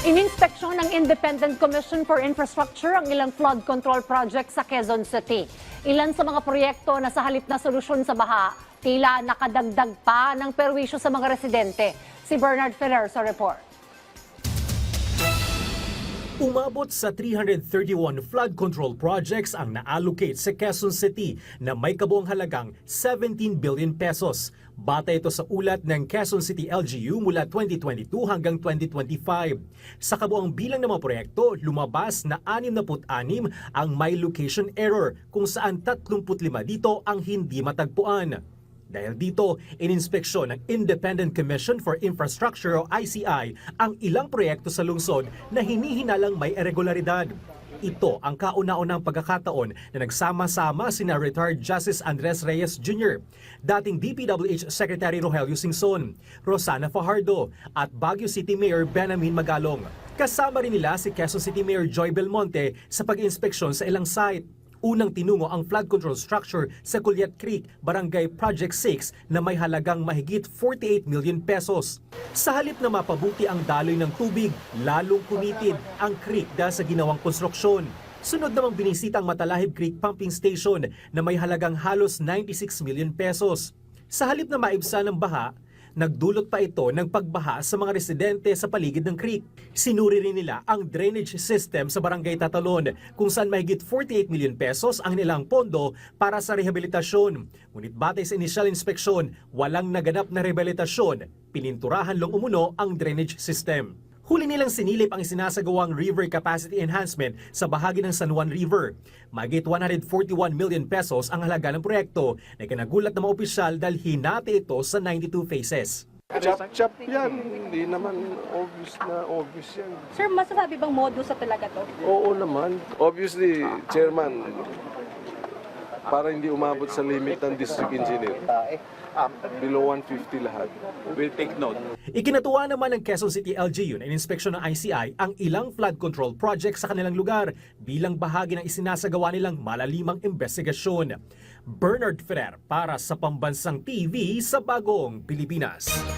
Ininspeksyon ng Independent Commission for Infrastructure ang ilang flood control project sa Quezon City. Ilan sa mga proyekto na sa halip na solusyon sa baha, tila nakadagdag pa ng perwisyo sa mga residente. Si Bernard Ferrer sa report. Umabot sa 331 flood control projects ang na-allocate sa Quezon City na may kabuang halagang 17 billion pesos. Bata ito sa ulat ng Quezon City LGU mula 2022 hanggang 2025. Sa kabuang bilang ng mga proyekto, lumabas na 66 ang may location error kung saan 35 dito ang hindi matagpuan. Dahil dito, ininspeksyon ng Independent Commission for Infrastructure o ICI ang ilang proyekto sa lungsod na hinihinalang may irregularidad. Ito ang kauna-unang pagkakataon na nagsama-sama sina retired Justice Andres Reyes Jr., dating DPWH Secretary Rogelio Singson, Rosana Fajardo at Baguio City Mayor Benamin Magalong. Kasama rin nila si Quezon City Mayor Joy Belmonte sa pag-inspeksyon sa ilang site. Unang tinungo ang flood control structure sa Culiat Creek, Barangay Project 6 na may halagang mahigit 48 million pesos. Sa halip na mapabuti ang daloy ng tubig, lalong kumitid ang creek dahil sa ginawang konstruksyon. Sunod namang binisita ang Matalahib Creek Pumping Station na may halagang halos 96 million pesos. Sa halip na maibsan ng baha, nagdulot pa ito ng pagbaha sa mga residente sa paligid ng creek. Sinuri rin nila ang drainage system sa barangay Tatalon kung saan mahigit 48 million pesos ang nilang pondo para sa rehabilitasyon. Ngunit batay sa initial inspeksyon, walang naganap na rehabilitasyon. Pininturahan lang umuno ang drainage system. Huli nilang sinilip ang isinasagawang river capacity enhancement sa bahagi ng San Juan River. Magit 141 million pesos ang halaga ng proyekto na kinagulat ng mga opisyal dahil hinati ito sa 92 phases. Chap-chap yan. Hindi naman obvious na obvious yan. Sir, masasabi bang modus sa talaga to? Oo naman. Obviously, Chairman, para hindi umabot sa limit ng district engineer, below 150 lahat. We'll take note. Ikinatuwa naman ng Quezon City LGU na inspeksyon ng ICI ang ilang flood control projects sa kanilang lugar bilang bahagi ng isinasagawa nilang malalimang investigasyon. Bernard Ferrer para sa Pambansang TV sa Bagong Pilipinas.